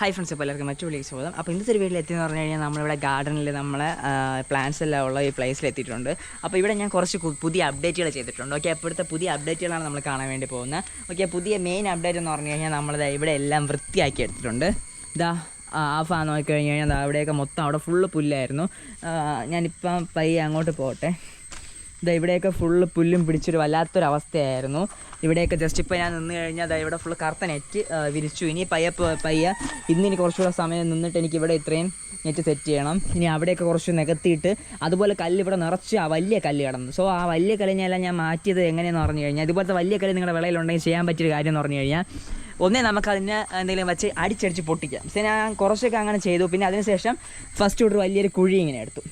Hi friends അപ്പോൾ എല്ലാവർക്കും മറ്റു വിളിക്ക് സ്വാഗതം. അപ്പോൾ ഇന്നത്തെ ഒരു വീട്ടിൽ എത്തിയെന്ന് പറഞ്ഞു കഴിഞ്ഞാൽ നമ്മളിവിടെ ഗാർഡനിൽ നമ്മളെ പ്ലാന്റ്സ് എല്ലാം ഉള്ള ഈ പ്ലേസിൽ എത്തിയിട്ടുണ്ട്. അപ്പോൾ ഇവിടെ ഞാൻ കുറച്ച് പുതിയ അപ്ഡേറ്റുകൾ ചെയ്തിട്ടുണ്ട്. ഓക്കെ അപ്പോഴത്തെ പുതിയ അപ്ഡേറ്റുകളാണ് നമ്മൾ കാണാൻ വേണ്ടി പോകുന്നത്. ഓക്കെ പുതിയ മെയിൻ അപ്ഡേറ്റ് എന്ന് പറഞ്ഞു കഴിഞ്ഞാൽ നമ്മളിത് ഇവിടെ എല്ലാം വൃത്തിയാക്കി എടുത്തിട്ടുണ്ട്. ഇതാ ആ ഫാൻ നോക്കി കഴിഞ്ഞ് കഴിഞ്ഞാൽ അവിടെയൊക്കെ മൊത്തം അവിടെ ഫുള്ള് പുല്ലായിരുന്നു. ആ, ഞാനിപ്പം പയ്യെ അങ്ങോട്ട് പോട്ടെ ഇതാ ഇവിടെയൊക്കെ ഫുള്ള് പുല്ലും പിടിച്ചൊരു വല്ലാത്തൊരു അവസ്ഥയായിരുന്നു ഇവിടെയൊക്കെ ജസ്റ്റ് ഇപ്പോൾ ഞാൻ നിന്ന് കഴിഞ്ഞാൽ അതാ ഇവിടെ ഫുള്ള് കറുത്ത നെറ്റ് വിരിച്ചു. ഇനി പയ്യ പയ്യ ഇന്ന് ഇനി കുറച്ചുകൂടെ സമയം നിന്നിട്ട് എനിക്ക് ഇവിടെ ഇത്രയും നെറ്റ് സെറ്റ് ചെയ്യണം. ഇനി അവിടെയൊക്കെ കുറച്ച് നികത്തിയിട്ട് അതുപോലെ കല്ല് ഇവിടെ നിറച്ച് ആ വലിയ കല്ല് കിടന്നു. സോ ആ വലിയ കല്ലിനെല്ലാം ഞാൻ മാറ്റിയത് എങ്ങനെയെന്ന് പറഞ്ഞു കഴിഞ്ഞാൽ ഇതുപോലത്തെ വലിയ കല്ല് നിങ്ങളുടെ വിളയിലുണ്ടെങ്കിൽ ചെയ്യാൻ പറ്റിയൊരു കാര്യം എന്ന് പറഞ്ഞു കഴിഞ്ഞാൽ ഒന്നേ നമുക്ക് അതിനെ എന്തെങ്കിലും വെച്ച് അടിച്ചടിച്ച് പൊട്ടിക്കാം. പക്ഷേ ഞാൻ കുറച്ചൊക്കെ അങ്ങനെ ചെയ്തു. പിന്നെ അതിനുശേഷം ഫസ്റ്റ് ഒരു വലിയൊരു കുഴി ഇങ്ങനെ എടുത്തു.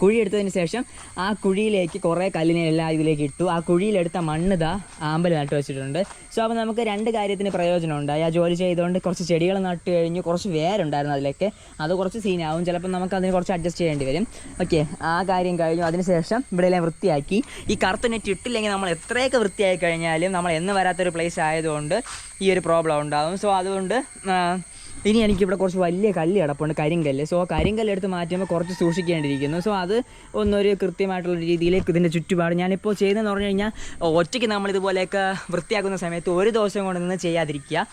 കുഴി എടുത്തതിന് ശേഷം ആ കുഴിയിലേക്ക് കുറേ കല്ലിനെ എല്ലാം ഇതിലേക്ക് ഇട്ടു. ആ കുഴിയിലെടുത്ത മണ്ണ് ഇതാ ആമ്പൽ നട്ടു വെച്ചിട്ടുണ്ട്. സോ അപ്പോൾ നമുക്ക് രണ്ട് കാര്യത്തിന് പ്രയോജനമുണ്ട് ആ ജോലി ചെയ്തുകൊണ്ട് കുറച്ച് ചെടികൾ നട്ട് കഴിഞ്ഞ്. കുറച്ച് വേരുണ്ടായിരുന്നു അതിലേക്ക്. അത് കുറച്ച് സീനാവും ചിലപ്പോൾ നമുക്ക് അതിന് കുറച്ച് അഡ്ജസ്റ്റ് ചെയ്യേണ്ടി വരും. ഓക്കെ ആ കാര്യം കഴിഞ്ഞു. അതിനുശേഷം ഇവിടെ എല്ലാം വൃത്തിയാക്കി. ഈ കറുത്ത നെറ്റ് ഇട്ടില്ലെങ്കിൽ നമ്മൾ എത്രയൊക്കെ വൃത്തിയായി കഴിഞ്ഞാലും നമ്മൾ എന്ന് വരാത്തൊരു പ്ലേസ് ആയതുകൊണ്ട് ഈ ഒരു പ്രോബ്ലം ഉണ്ടാകും സോ അതുകൊണ്ട് ഇനി എനിക്കിവിടെ കുറച്ച് വലിയ കല്ല് കിടപ്പുണ്ട് കരിങ്കല്ല്. സോ കരിങ്കല്ല് എടുത്ത് മാറ്റുമ്പോൾ കുറച്ച് സൂക്ഷിക്കേണ്ടിയിരിക്കുന്നു. സോ അത് ഒന്നൊരു കൃത്യമായിട്ടുള്ള രീതിയിലേക്ക് ഇതിന്റെ ചുറ്റുപാട് ഞാനിപ്പോൾ ചെയ്തതെന്ന് പറഞ്ഞു കഴിഞ്ഞാൽ ഒറ്റയ്ക്ക് നമ്മളിതുപോലെയൊക്കെ വൃത്തിയാക്കുന്ന സമയത്ത് ഒരു ദിവസം കൊണ്ട് നിന്ന് ചെയ്യാതിരിക്കുക.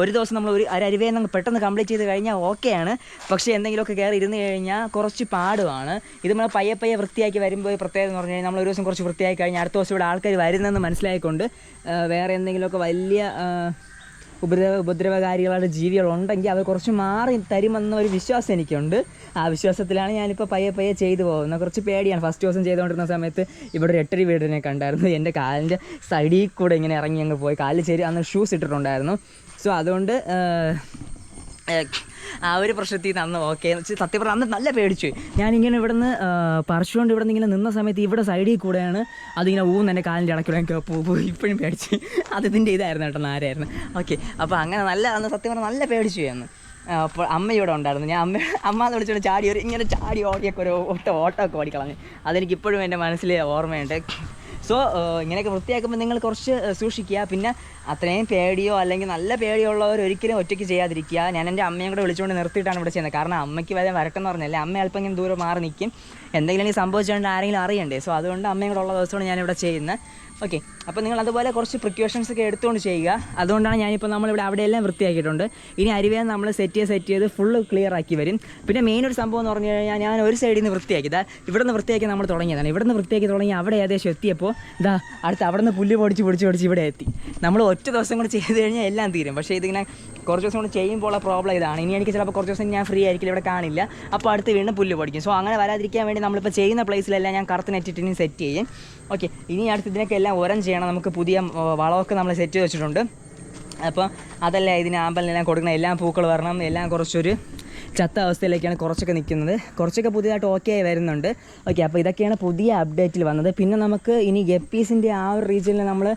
ഒരു ദിവസം നമ്മൾ ഒരു അരരുവേ നമുക്ക് പെട്ടെന്ന് കംപ്ലീറ്റ് ചെയ്ത് കഴിഞ്ഞാൽ ഓക്കെയാണ്. പക്ഷേ എന്തെങ്കിലുമൊക്കെ കയറി ഇരുന്ന് കഴിഞ്ഞാൽ കുറച്ച് പാടുമാണ് ഇത് നമ്മൾ പയ്യെ പയ്യെ വൃത്തിയാക്കി വരുമ്പോൾ പ്രത്യേകത എന്ന് പറഞ്ഞു കഴിഞ്ഞാൽ നമ്മൾ ഒരു ദിവസം കുറച്ച് വൃത്തിയാക്കി കഴിഞ്ഞാൽ അടുത്ത ദിവസം ഇവിടെ ആൾക്കാർ വരുന്നതെന്ന് മനസ്സിലായിക്കൊണ്ട് വേറെ എന്തെങ്കിലുമൊക്കെ വലിയ ആ, ഉപദ്രവ ഉപദ്രവകാരികളായിട്ട് ജീവികളുണ്ടെങ്കിൽ അവർ കുറച്ച് മാറി തരുമെന്ന ഒരു വിശ്വാസം എനിക്കുണ്ട്. ആ വിശ്വാസത്തിലാണ് ഞാനിപ്പോൾ പയ്യെ പയ്യെ ചെയ്തു പോകുന്നത്. കുറച്ച് പേടിയാണ്. ഫസ്റ്റ് ദിവസം ചെയ്തുകൊണ്ടിരുന്ന സമയത്ത് ഇവിടെ ഒരു എട്ടരി വീടിനെ കണ്ടായിരുന്നു. എന്റെ കാലിന്റെ സൈഡിൽ കൂടെ ഇങ്ങനെ ഇറങ്ങി അങ്ങ് പോയി. കാലിൽ ചേരി അന്ന് ഷൂസ് ഇട്ടിട്ടുണ്ടായിരുന്നു. സോ അതുകൊണ്ട് ആ ഒരു പ്രശ്നത്തിൽ നിന്ന് ഓക്കെ സത്യം പറഞ്ഞാൽ അന്ന് നല്ല പേടിച്ചു. ഞാനിങ്ങനെ ഇവിടുന്ന് പറിച്ചുകൊണ്ട് ഇവിടെ നിന്ന് ഇങ്ങനെ നിന്ന സമയത്ത് ഇവിടെ സൈഡിൽ കൂടെയാണ് അതിങ്ങനെ ഊന്ന് എന്റെ കാലിന്റെ ഇടയ്ക്കൂടെ എനിക്ക് പോയി ഇപ്പോഴും പേടിച്ച്. അത് ഇതിന്റെ ഇതായിരുന്നു കേട്ടോ ആരായിരുന്നു ഓക്കെ അപ്പോൾ അങ്ങനെ നല്ല അന്ന് സത്യം പറഞ്ഞാൽ നല്ല പേടിച്ചു അന്ന്. അപ്പോൾ അമ്മ ഇവിടെ ഉണ്ടായിരുന്നു. ഞാൻ അമ്മ അമ്മ എന്ന് വിളിച്ചോണ്ട് ചാടി ഒരു ഇങ്ങനെ ചാടി ഓടിയൊക്കെ ഒരു ഓട്ടോ ഓട്ടമൊക്കെ ഓടിക്കളഞ്ഞു. അതെനിക്ക് ഇപ്പോഴും എന്റെ മനസ്സിൽ ഓർമ്മയുണ്ട്. സോ ഇങ്ങനെയൊക്കെ വൃത്തിയാക്കുമ്പോൾ നിങ്ങൾ കുറച്ച് സൂക്ഷിക്കുക. പിന്നെ അത്രയും പേടിയോ അല്ലെങ്കിൽ നല്ല പേടിയോ ഉള്ളവർ ഒരിക്കലും ഒറ്റയ്ക്ക് ചെയ്യാതിരിക്കുക. ഞാൻ എന്റെ അമ്മയും കൂടെ വിളിച്ചുകൊണ്ട് നിർത്തിയിട്ടാണ് ഇവിടെ ചെയ്യുന്നത്. കാരണം അമ്മയ്ക്ക് വരെ വരട്ടെന്ന് പറഞ്ഞല്ലേ? അമ്മ അല്പം ഇങ്ങനെ ദൂരം മാറി നിൽക്കും എന്തെങ്കിലും സംഭവിച്ചുകൊണ്ട് ആരെങ്കിലും അറിയണ്ടേ? സോ അതുകൊണ്ട് അമ്മയും കൂടെ ഉള്ള ദിവസമാണ് ഞാനിവിടെ ചെയ്യുന്നത്. ഓക്കെ അപ്പോൾ നിങ്ങൾ അതുപോലെ കുറച്ച് പ്രിക്കോഷൻസ് ഒക്കെ എടുത്തുകൊണ്ട് ചെയ്യുക. അതുകൊണ്ടാണ് ഞാനിപ്പോൾ നമ്മളിവിടെ അവിടെയെല്ലാം വൃത്തിയാക്കിയിട്ടുണ്ട്. ഇനി അരുവേ നമ്മൾ സെറ്റ് ചെയ്ത് സെറ്റ് ചെയ്ത് ഫുള്ള് ക്ലിയർ ആക്കി വരും. പിന്നെ മെയിൻ ഒരു സംഭവം എന്ന് പറഞ്ഞു കഴിഞ്ഞാൽ ഞാൻ ഒരു സൈഡിൽ നിന്ന് വൃത്തിയാക്കിയത് ഇവിടെ നിന്ന് വൃത്തിയാക്കി നമ്മൾ തുടങ്ങിയതാണ്. ഇവിടെ നിന്ന് വൃത്തിയാക്കി തുടങ്ങി അവിടെ ഏകദേശം എത്തിയപ്പോൾ ഇതാ അടുത്ത് അവിടെ നിന്ന് പുല്ല് പൊടിച്ച് പൊടിച്ച് പൊടിച്ച് ഇവിടെ എത്തി. നമ്മൾ ഒറ്റ ദിവസം കൂടി ചെയ്ത് കഴിഞ്ഞാൽ എല്ലാം തീരും. പക്ഷേ ഇതിങ്ങനെ കുറച്ച് ദിവസം കൊണ്ട് ചെയ്യുമ്പോൾ പ്രോബ്ലം ഇതാണ്. ഇനി എനിക്ക് ചിലപ്പോൾ കുറച്ച് ദിവസം ഞാൻ ഫ്രീ ആയിരിക്കില്ല ഇവിടെ കാണില്ല. അപ്പോൾ അടുത്ത് വീണ്ടും പുല്ല് പൊടിക്കും. സോ അങ്ങനെ വരാതിരിക്കാൻ വേണ്ടി നമ്മളിപ്പോൾ ചെയ്യുന്ന പ്ലേസിലെല്ലാം ഞാൻ കറുത്ത് നെറ്റിട്ടിനും സെറ്റ് ചെയ്യും. ഓക്കെ ഇനി അടുത്ത് ഇതിനൊക്കെ എല്ലാം ഉരം ചെയ്യണം. നമുക്ക് പുതിയ വളമൊക്കെ നമ്മൾ സെറ്റ് ചെയ്ത് വെച്ചിട്ടുണ്ട്. അപ്പോൾ അതല്ല ഇതിന് ആമ്പലിനെല്ലാം കൊടുക്കണം എല്ലാം പൂക്കൾ വരണം. എല്ലാം കുറച്ചൊരു ചത്ത അവസ്ഥയിലേക്കാണ് കുറച്ചൊക്കെ നിൽക്കുന്നത്. കുറച്ചൊക്കെ പുതിയതായിട്ട് ഓക്കെ ആയി വരുന്നുണ്ട്. ഓക്കെ അപ്പോൾ ഇതൊക്കെയാണ് പുതിയ അപ്ഡേറ്റിൽ വന്നത്. പിന്നെ നമുക്ക് ഇനി ഗപ്പീസിന്റെ ആ ഒരു റീജിയനിൽ നമ്മൾ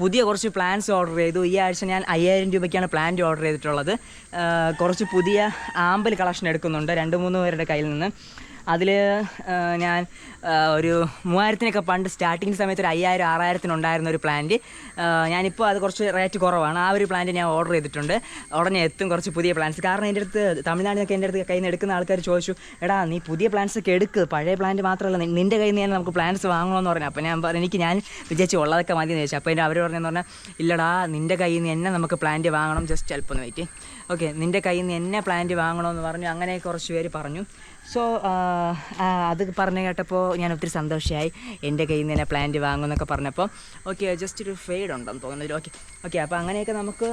പുതിയ കുറച്ച് പ്ലാൻസ് ഓർഡർ ചെയ്തു. ഈ ആഴ്ച ഞാൻ അയ്യായിരം രൂപയ്ക്കാണ് പ്ലാന്റ് ഓർഡർ ചെയ്തിട്ടുള്ളത്. കുറച്ച് പുതിയ ആമ്പൽ കളക്ഷൻ എടുക്കുന്നുണ്ട്. രണ്ട് മൂന്ന് പേരുടെ കയ്യിൽ നിന്ന്. അതിൽ ഞാൻ ഒരു മൂവായിരത്തിനൊക്കെ പണ്ട് സ്റ്റാർട്ടിങ് സമയത്ത് ഒരു അയ്യായിരം ആറായിരത്തിനുണ്ടായിരുന്ന ഒരു പ്ലാന്റ് ഞാനിപ്പോൾ അത് കുറച്ച് റേറ്റ് കുറവാണ്. ആ ഒരു പ്ലാന്റ് ഞാൻ ഓർഡർ ചെയ്തിട്ടുണ്ട്. ഉടനെ എത്തും കുറച്ച് പുതിയ പ്ലാന്റ്സ് കാരണം എന്റെ അടുത്ത് തമിഴ്നാട്ടിൽ നിന്നൊക്കെ എന്റെ അടുത്ത് കയ്യിൽ നിന്ന് എടുക്കുന്ന ആൾക്കാർ ചോദിച്ചു എടാ നീ പുതിയ പ്ലാന്റ്സ് ഒക്കെ പഴയ പ്ലാന്റ് മാത്രമല്ല. നിന്റെ കയ്യിൽ നിന്ന് നമുക്ക് പ്ലാന്റ്സ് വാങ്ങണമെന്ന് പറഞ്ഞു. അപ്പോൾ ഞാൻ പറഞ്ഞു എനിക്ക് ഞാൻ വിചാരിച്ചു ഉള്ളതൊക്കെ മതി എന്ന് ചോദിച്ചു അപ്പോൾ എന്റെ അവർ പറഞ്ഞെന്ന് പറഞ്ഞാൽ ഇല്ലടാ നിന്റെ കയ്യിൽ നിന്ന് എന്നെ നമുക്ക് പ്ലാന്റ് വാങ്ങണം. ജസ്റ്റ് അല്പം വെയിറ്റ് ഓക്കെ നിന്റെ കയ്യിൽ നിന്ന് എന്നെ പ്ലാന്റ് വാങ്ങണമെന്ന് പറഞ്ഞു. അങ്ങനെ കുറച്ച് പേര് പറഞ്ഞു. സോ അത് പറഞ്ഞു കേട്ടപ്പോൾ ഞാൻ ഒത്തിരി സന്തോഷമായി എന്റെ കയ്യിൽ നിന്ന് തന്നെ പ്ലാന്റ് വാങ്ങുമെന്നൊക്കെ പറഞ്ഞപ്പോൾ ഓക്കെ ജസ്റ്റ് ഒരു ഫെയ്ഡ് ഉണ്ടെന്ന് തോന്നുന്നു. ഓക്കെ ഓക്കെ അപ്പോൾ അങ്ങനെയൊക്കെ നമുക്ക്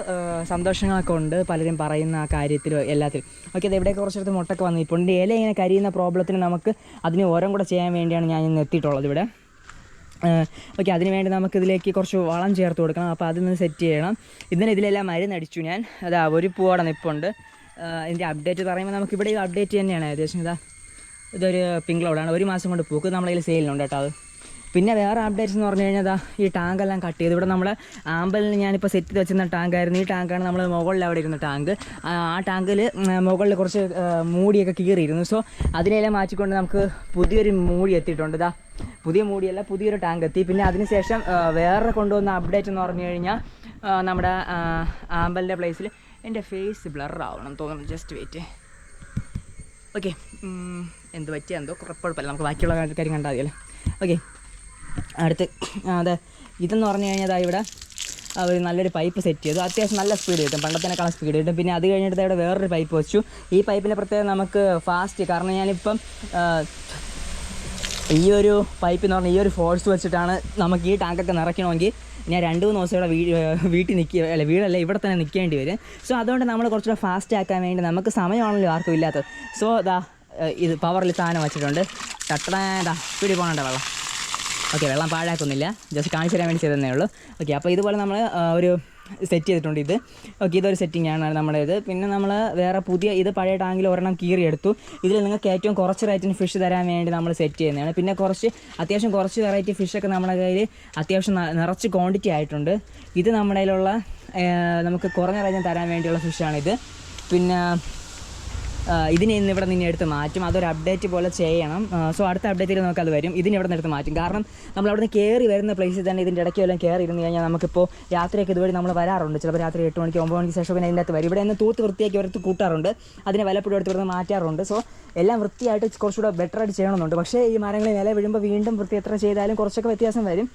സന്തോഷങ്ങളൊക്കെ ഉണ്ട്. പലരും പറയുന്ന ആ കാര്യത്തിലും എല്ലാത്തിലും. ഓക്കെ അത് എവിടെയൊക്കെ കുറച്ചെടുത്ത് മുട്ടൊക്കെ വന്നു. ഇപ്പോൾ ഇല ഇങ്ങനെ കരിയുന്ന പ്രോബ്ലത്തിന് നമുക്ക് അതിന് ഓരം കൂടെ ചെയ്യാൻ വേണ്ടിയാണ് ഞാൻ ഇന്ന് എത്തിയിട്ടുള്ളത് ഇവിടെ. ഓക്കെ അതിന് വേണ്ടി നമുക്ക് ഇതിലേക്ക് കുറച്ച് വളം ചേർത്ത് കൊടുക്കണം. അപ്പോൾ അതിന്ന് സെറ്റ് ചെയ്യണം. ഇതിന് ഇതിലെല്ലാം മരുന്നടിച്ചു ഞാൻ. അതാ ഒരു പൂവോടെ നിപ്പുണ്ട്. ഇതിന്റെ അപ്ഡേറ്റ് പറയുമ്പോൾ നമുക്ക് ഇവിടെ അപ്ഡേറ്റ് തന്നെയാണ് ഏകദേശം. ഇതാ. ഇതൊരു പിങ്ക് ക്ലൗഡാണ് ഒരു മാസം കൊണ്ട് പൂക്ക്. നമ്മളതിൽ സെയിലുണ്ട് കേട്ടോ അത്. പിന്നെ വേറെ അപ്ഡേറ്റ്സ് എന്ന് പറഞ്ഞു കഴിഞ്ഞാൽ ഈ ഈ ടാങ്കെല്ലാം കട്ട് ചെയ്ത്. ഇവിടെ നമ്മൾ ആമ്പലിന് ഞാനിപ്പോൾ സെറ്റ് ചെയ്ത് വെച്ചിരുന്ന ടാങ്കായിരുന്നു ഈ ടാങ്കാണ് നമ്മൾ മുകളിൽ അവിടെ ഇരുന്ന ടാങ്ക് ആ ടാങ്കിൽ മുകളിൽ കുറച്ച് മൂടിയൊക്കെ കീറിയിരുന്നു. സോ അതിനെല്ലാം മാറ്റിക്കൊണ്ട് നമുക്ക് പുതിയൊരു മൂടി എത്തിയിട്ടുണ്ട് ഇതാ പുതിയ മൂടിയല്ല പുതിയൊരു ടാങ്ക് എത്തി. പിന്നെ അതിനുശേഷം വേറെ കൊണ്ടുവന്ന അപ്ഡേറ്റ് എന്ന് പറഞ്ഞു കഴിഞ്ഞാൽ നമ്മുടെ ആമ്പലിന്റെ പ്ലേസിൽ എന്റെ ഫേസ് ബ്ലർ ആവണം തോന്നുന്നു. ജസ്റ്റ് വെയിറ്റ് ഓക്കെ എന്ത് പറ്റിയ? എന്തോ കുഴപ്പമില്ല. നമുക്ക് ബാക്കിയുള്ള കാര്യം കണ്ടാൽ മതിയല്ലേ ഓക്കെ അടുത്ത് അതെ. ഇതെന്ന് പറഞ്ഞു കഴിഞ്ഞാൽ ഇവിടെ അവർ നല്ലൊരു പൈപ്പ് സെറ്റ് ചെയ്തു. അത്യാവശ്യം നല്ല സ്പീഡ് കിട്ടും. പണ്ടത്തേക്കാളും സ്പീഡ് കിട്ടും. പിന്നെ അത് കഴിഞ്ഞിട്ട് അവിടെ വേറൊരു പൈപ്പ് വെച്ചു. ഈ പൈപ്പിന്റെ പ്രത്യേകത നമുക്ക് ഫാസ്റ്റ് കാരണം ഞാനിപ്പം ഈ ഒരു പൈപ്പ് എന്ന് പറഞ്ഞാൽ ഈ ഒരു ഫോഴ്സ് വെച്ചിട്ടാണ് നമുക്ക് ഈ ടാങ്കൊക്കെ നിറയ്ക്കണമെങ്കിൽ ഞാൻ രണ്ട് മൂന്ന് ദിവസം ഇവിടെ വീട്ടിൽ നിൽക്കുക അല്ല വീടല്ല ഇവിടെ തന്നെ നിൽക്കേണ്ടി വരും. സോ അതുകൊണ്ട് നമ്മൾ കുറച്ചുകൂടെ ഫാസ്റ്റ് ആക്കാൻ വേണ്ടി നമുക്ക് സമയമാണല്ലോ ആർക്കും ഇല്ലാത്തത്. സോ ദാ ഇത് പവറിൽ സാധനം വെച്ചിട്ടുണ്ട്. ചട്ടാ പിടി പോകണ്ട വെള്ളം? ഓക്കെ വെള്ളം പാഴാക്കുന്നില്ല. ജസ്റ്റ് കാണിച്ചു തരാൻ വേണ്ടി ചെയ്തതേ ഉള്ളൂ. ഓക്കെ അപ്പോൾ ഇതുപോലെ നമ്മൾ ഒരു സെറ്റ് ചെയ്തിട്ടുണ്ട് ഇത്. ഓക്കെ ഇതൊരു സെറ്റിംഗ് ആണ് നമ്മുടെ ഇത് പിന്നെ നമ്മൾ വേറെ പുതിയ ഇത് പഴയ ടാങ്കിൽ ഒരെണ്ണം കീറിയെടുത്തു. ഇതിൽ നിങ്ങൾക്ക് ഏറ്റവും കുറച്ച് റേറ്റിന് ഫിഷ് തരാൻ വേണ്ടി നമ്മൾ സെറ്റ് ചെയ്യുന്നതാണ്. പിന്നെ കുറച്ച് അത്യാവശ്യം കുറച്ച് വെറൈറ്റി ഫിഷൊക്കെ നമ്മുടെ കയ്യിൽ അത്യാവശ്യം നിറച്ച് ക്വാണ്ടിറ്റി ആയിട്ടുണ്ട്. ഇത് നമ്മുടെ കയ്യിലുള്ള നമുക്ക് കുറഞ്ഞ റേറ്റിന് തരാൻ വേണ്ടിയുള്ള ഫിഷാണിത് പിന്നെ ഇതിനെ ഇന്ന് ഇവിടെ നിന്ന് എടുത്ത് മാറ്റും. അതൊരു അപ്ഡേറ്റ് പോലെ ചെയ്യണം. സോ അടുത്ത അപ്ഡേറ്റിൽ നമുക്ക് അത് വരും. ഇതിന് ഇവിടെ നിന്ന് എടുത്ത് മാറ്റും. കാരണം നമ്മൾ അവിടെ നിന്ന് കയറി വരുന്ന പ്ലേസിൽ തന്നെ ഇതിന്റെ ഇടയ്ക്ക് വല്ലതും കയറി ഇരുന്ന് കഴിഞ്ഞാൽ നമുക്കിപ്പോൾ രാത്രിയൊക്കെ ഇതുവഴി നമ്മൾ വരാറുണ്ട്. ചിലപ്പോൾ രാത്രി എട്ട് മണിക്ക് ഒമ്പത് മണിക്ക് ശേഷം പിന്നെ അതിന്റെ അകത്ത് വരും. ഇവിടെ നിന്ന് തൂത്ത് വൃത്തിയാക്കി എടുത്ത് കൂട്ടാറുണ്ട്. അതിനെ വലപ്പോഴും എടുത്ത് ഇവിടുന്ന് മാറ്റാറുണ്ട്. സോ എല്ലാം വൃത്തിയായിട്ട് കുറച്ചുകൂടെ ബെറ്റർ ആയിട്ട് ചെയ്യണമെന്നുണ്ട് പക്ഷേ ഈ മരങ്ങൾ നില വീഴുമ്പോൾ വീണ്ടും വൃത്തി എത്ര ചെയ്താലും കുറച്ചൊക്കെ വ്യത്യാസം വരും.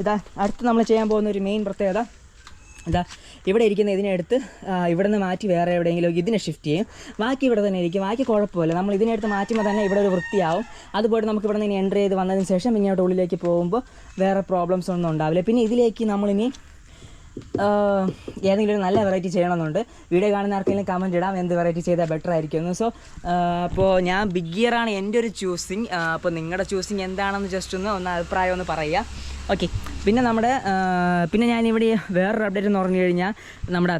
ഇതാ അടുത്ത് നമ്മൾ ചെയ്യാൻ പോകുന്ന ഒരു മെയിൻ പ്രത്യേകത. ഇതാ ഇവിടെ ഇരിക്കുന്ന ഇതിനെടുത്ത് ഇവിടെ നിന്ന് മാറ്റി വേറെ എവിടെയെങ്കിലും ഇതിനെ ഷിഫ്റ്റ് ചെയ്യും. ബാക്കി ഇവിടെ തന്നെ ഇരിക്കും. ബാക്കി കുഴപ്പമില്ല. നമ്മൾ ഇതിനെടുത്ത് മാറ്റുമ്പോൾ തന്നെ ഇവിടെ ഒരു വൃത്തിയാവും. അതുപോലെ നമുക്ക് ഇവിടെ നിന്ന് എന്റർ ചെയ്ത് വന്നതിന് ശേഷം ഇങ്ങോട്ട് ഉള്ളിലേക്ക് പോകുമ്പോൾ വേറെ പ്രോബ്ലംസ് ഒന്നും ഉണ്ടാവില്ല. പിന്നെ ഇതിലേക്ക് നമ്മളിനി ഏതെങ്കിലും ഒരു നല്ല വെറൈറ്റി ചെയ്യണമെന്നുണ്ട്. വീഡിയോ കാണുന്ന ആർക്കെങ്കിലും കമന്റ് ഇടാം. എന്ത് വെറൈറ്റി ചെയ്താൽ ബെറ്റർ ആയിരിക്കുമെന്ന്. സോ അപ്പോൾ ഞാൻ ബിഗ് ഗിയറാണ് എന്റെ ഒരു ചൂസിങ് അപ്പോൾ നിങ്ങളുടെ ചൂസിങ് എന്താണെന്ന് ജസ്റ്റ് ഒന്ന് ഒന്ന് അഭിപ്രായം ഒന്ന് പറയുക. ഓക്കെ പിന്നെ നമ്മുടെ പിന്നെ ഞാനിവിടെ വേറൊരു അപ്ഡേറ്റ് എന്ന് പറഞ്ഞു കഴിഞ്ഞാൽ നമ്മുടെ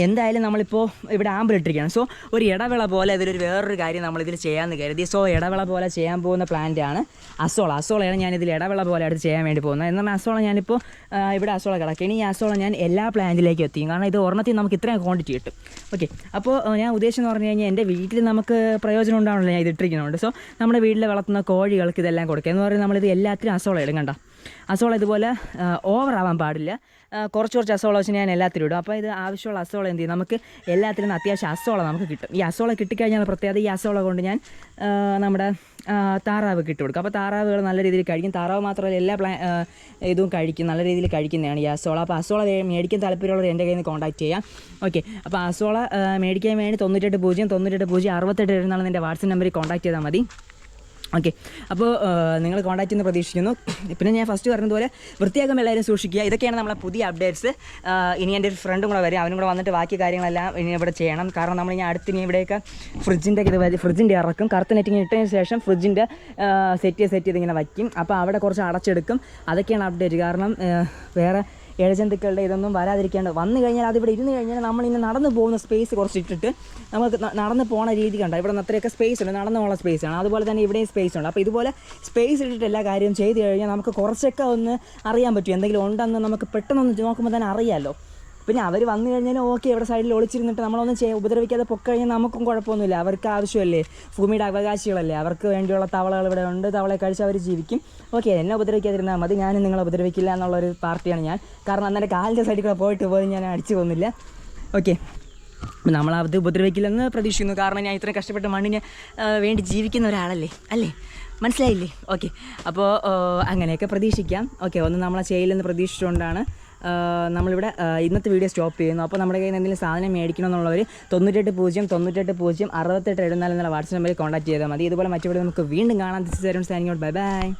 എന്തായാലും നമ്മളിപ്പോൾ ഇവിടെ ആമ്പിലിട്ടിരിക്കുകയാണ് സോ ഒരു ഇടവേള പോലെ ഇതിലൊരു വേറൊരു കാര്യം നമ്മളിതിൽ ചെയ്യാമെന്ന് കരുതി. സോ ഇടവേള പോലെ ചെയ്യാൻ പോകുന്ന പ്ലാന്റാണ് അസോള. അസോളയാണ് ഞാനിതിൽ ഇടവേള പോലെ അടുത്ത് ചെയ്യാൻ വേണ്ടി പോകുന്നത്. എന്ന് പറഞ്ഞാൽ അസോള ഞാനിപ്പോൾ ഇവിടെ അസോള കിടക്കുക ഇനി ഈ അസോള ഞാൻ എല്ലാ പ്ലാന്റിലേക്കും എത്തിക്കും. കാരണം ഇത് ഒരെണ്ണത്തിൽ നമുക്ക് ഇത്രയും ക്വാണ്ടിറ്റി കിട്ടും. ഓക്കെ അപ്പോൾ ഞാൻ ഉദ്ദേശം എന്ന് പറഞ്ഞു കഴിഞ്ഞാൽ എന്റെ വീട്ടിൽ നമുക്ക് പ്രയോജനം ഉണ്ടാവണമല്ലോ ഞാൻ ഇത് ഇട്ടിരിക്കുന്നുണ്ട് സോ നമ്മുടെ വീട്ടിൽ വളർത്തുന്ന കോഴികൾക്ക് ഇതെല്ലാം കൊടുക്കുക. എന്ന് പറയുന്നത് നമ്മളിത് എല്ലാത്തിനും അസോള ഇടും കണ്ട അസോള ഇതുപോലെ ഓവർ ആവാൻ പാടില്ല. കുറച്ച് കുറച്ച് അസോള വെച്ച് ഞാൻ എല്ലാത്തിലും ഇടും. അപ്പോൾ ഇത് ആവശ്യമുള്ള അസോള എന്ത് ചെയ്യും? നമുക്ക് എല്ലാത്തിലും നിന്ന് അത്യാവശ്യം അസോള നമുക്ക് കിട്ടും. ഈ അസോള കിട്ടിക്കഴിഞ്ഞാൽ പ്രത്യേകത ഈ അസോള കൊണ്ട് ഞാൻ നമ്മുടെ താറാവ് കിട്ടി കൊടുക്കും. അപ്പോൾ താറാവുകൾ നല്ല രീതിയിൽ കഴിക്കും. താറാവ് മാത്രമല്ല എല്ലാ പ്ലാ ഇതും കഴിക്കും. നല്ല രീതിയിൽ കഴിക്കുന്നതാണ് ഈ അസോള. അപ്പോൾ അസോള മേടിക്കാൻ താല്പര്യമുള്ളവർ എന്റെ കയ്യിൽ നിന്ന് കോൺടാക്ട് ചെയ്യാം. ഓക്കെ അപ്പോൾ അസോള മേടിക്കാൻ വേണ്ടി തൊണ്ണൂറ്റെട്ട് പൂജ്യം തൊണ്ണൂറ്റെട്ട് പൂജ്യം അറുപത്തെട്ട് എഴുന്നാളെന്ന് എന്റെ വാട്സപ്പ് നമ്പറിൽ കോൺടാക്ട് ചെയ്താൽ മതി. ഓക്കെ. അപ്പോൾ നിങ്ങൾ കോൺടാക്ട് ചെയ്യുന്ന പ്രതീക്ഷിക്കുന്നു. പിന്നെ ഞാൻ ഫസ്റ്റ് പറഞ്ഞതുപോലെ വൃത്തിയാക്കം എല്ലാവരും സൂക്ഷിക്കുക. ഇതൊക്കെയാണ് നമ്മളെ പുതിയ അപ്ഡേറ്റ്സ് ഇനി എന്റെ ഒരു ഫ്രണ്ടും കൂടെ വരും. അവനും കൂടെ വന്നിട്ട് ബാക്കി കാര്യങ്ങളെല്ലാം ഇനി ഇവിടെ ചെയ്യണം. കാരണം നമ്മൾ ഇനി അടുത്ത് ഇനി ഇവിടെയൊക്കെ ഫ്രിഡ്ജിന്റെ ഇത് ഫ്രിഡ്ജിന്റെ ഇറക്കും. കറുത്ത നെറ്റിങ് ഇട്ടതിന് ശേഷം ഫ്രിഡ്ജിന്റെ സെറ്റ് ചെയ്ത് സെറ്റ് ചെയ്ത് ഇങ്ങനെ വയ്ക്കും. അപ്പോൾ അവിടെ കുറച്ച് അടച്ചെടുക്കും. അതൊക്കെയാണ് അപ്ഡേറ്റ് കാരണം വേറെ ഇഴജന്തുക്കളുടെ ഇതൊന്നും വരാതിരിക്കാണ്ട് വന്നു കഴിഞ്ഞാൽ അതിവിടെ ഇരുന്ന് കഴിഞ്ഞാൽ നമ്മൾ നടന്ന് നടന്നു പോകുന്ന സ്പേസ് കുറച്ച് ഇട്ടിട്ട് നമുക്ക് നടന്നു പോണ രീതി കണ്ട? ഇവിടെ അത്രയൊക്കെ സ്പേസ് ഉണ്ട്. നടന്നു പോകുന്ന സ്പേസ് ആണ്. അതുപോലെ തന്നെ ഇവിടെയും സ്പേസ് ഉണ്ട്. അപ്പോൾ ഇതുപോലെ സ്പേസ് ഇട്ടിട്ട് എല്ലാ കാര്യവും ചെയ്ത് കഴിഞ്ഞാൽ നമുക്ക് കുറച്ചൊക്കെ ഒന്ന് അറിയാൻ പറ്റും. എന്തെങ്കിലും ഉണ്ടെന്ന് നമുക്ക് പെട്ടെന്നൊന്ന് നോക്കുമ്പോൾ തന്നെ അറിയാമല്ലോ പിന്നെ അവർ വന്നു കഴിഞ്ഞാൽ ഓക്കെ ഇവിടെ സൈഡിൽ ഒളിച്ചിരുന്നിട്ട് നമ്മളൊന്നും ചെയ്യാൻ ഉപദ്രവിക്കാതെ പൊക്കഴിഞ്ഞാൽ നമുക്കും കുഴപ്പമൊന്നുമില്ല. അവർക്ക് ആവശ്യമല്ലേ? ഭൂമിയുടെ അവകാശികളല്ലേ? അവർക്ക് വേണ്ടിയുള്ള തവളകൾ ഇവിടെ ഉണ്ട്. തവളയെ കഴിച്ച് അവർ ജീവിക്കും. ഓക്കെ എന്നെ ഉപദ്രവിക്കാതിരുന്നാൽ മതി. ഞാനും നിങ്ങളെ ഉപദ്രവിക്കില്ല എന്നുള്ളൊരു പാർട്ടിയാണ് ഞാൻ. കാരണം അന്നേരം കാലിന്റെ സൈഡിൽ കൂടെ പോയിട്ട് പോയി ഞാൻ അടിച്ചു പോകുന്നില്ല ഓക്കെ. നമ്മൾ അത് ഉപദ്രവിക്കില്ലെന്ന് പ്രതീക്ഷിക്കുന്നു. കാരണം ഞാൻ ഇത്രയും കഷ്ടപ്പെട്ട് മണ്ണിന് വേണ്ടി ജീവിക്കുന്ന ഒരാളല്ലേ? അല്ലേ? മനസ്സിലായില്ലേ? ഓക്കെ. അപ്പോൾ അങ്ങനെയൊക്കെ പ്രതീക്ഷിക്കാം. ഓക്കെ ഒന്ന് നമ്മളെ ചെയ്യില്ലെന്ന് പ്രതീക്ഷിച്ചുകൊണ്ടാണ് നമ്മളിവിടെ ഇന്നത്തെ വീഡിയോ സ്റ്റോപ്പ് ചെയ്യുന്നു. അപ്പോൾ നമ്മുടെ കയ്യിൽ നിന്ന് എന്തെങ്കിലും സാധനം മേടിക്കണമെന്നുള്ളവർ തൊണ്ണൂറ്റെട്ട് പൂജ്യം തൊണ്ണൂറ്റെട്ട് പൂജ്യം അറുപത്തെട്ട് എഴുപത്തിനാല് എന്നുള്ള വാട്സപ്പ് നമ്പറിൽ കോൺടാക്ട് ചെയ്താൽ മതി. ഇതുപോലെ മറ്റുപടി നമുക്ക് വീണ്ടും കാണാൻ തിരിച്ചു തരും സാനിങ്ങോട്ട് ബൈ ബൈ